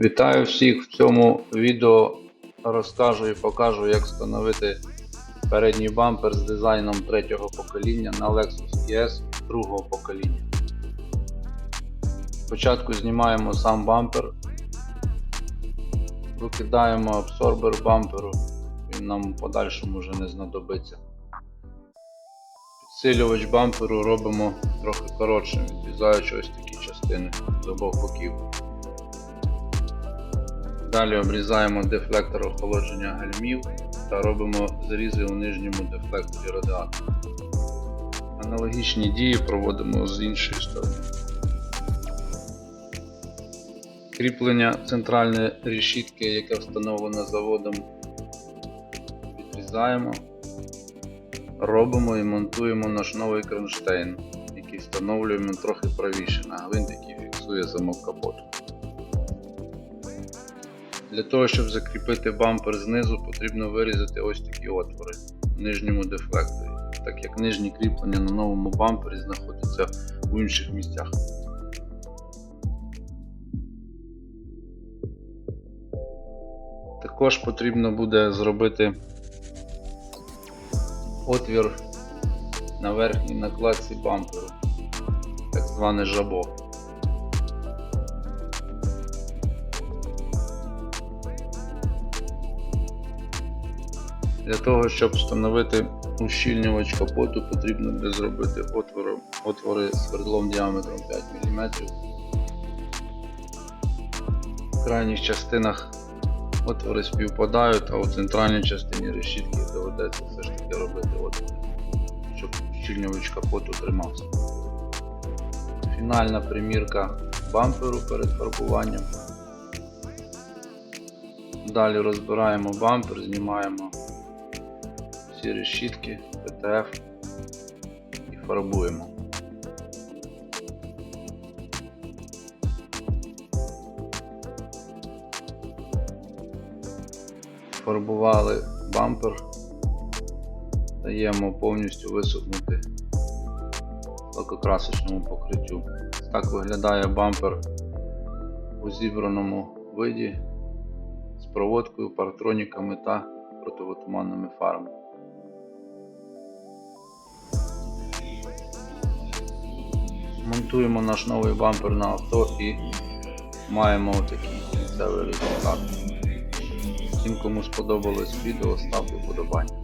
Вітаю всіх! В цьому відео розкажу і покажу, як встановити передній бампер з дизайном третього покоління на Lexus ES другого покоління. Спочатку знімаємо сам бампер, викидаємо абсорбер бамперу, він нам в подальшому вже не знадобиться. Підсилювач бамперу робимо трохи коротшим, відрізаючи ось такі частини з обох боків. Далі обрізаємо дефлектор охолодження гальмів та робимо зрізи у нижньому дефлекторі радіатора. Аналогічні дії проводимо з іншої сторони. Кріплення центральної решітки, яке встановлено заводом, відрізаємо, робимо і монтуємо наш новий кронштейн, який встановлюємо трохи правіше на гвинт, який фіксує замок капоту. Для того, щоб закріпити бампер знизу, потрібно вирізати ось такі отвори в нижньому дефлекторі, так як нижні кріплення на новому бампері знаходяться у інших місцях. Також потрібно буде зробити отвір на верхній накладці бамперу, так зване жабо. Для того, щоб встановити ущільнювач капоту, потрібно буде зробити отвори, отвори свердлом діаметром 5 мм. В крайніх частинах отвори співпадають, а у центральній частині решітки доведеться все ж таки робити отвори, щоб ущільнювач капоту тримався. Фінальна примірка бамперу перед фарбуванням. Далі розбираємо бампер, знімаємо всі решітки, ПТФ і фарбуємо. Фарбували бампер, даємо повністю висохнути лакокрасочному покриттю. Так виглядає бампер у зібраному виді з проводкою, партроніками та противотуманними фарами. Монтуємо наш новий бампер на авто і маємо такий кінцевий результат. Всім, кому сподобалось відео, ставте вподобання.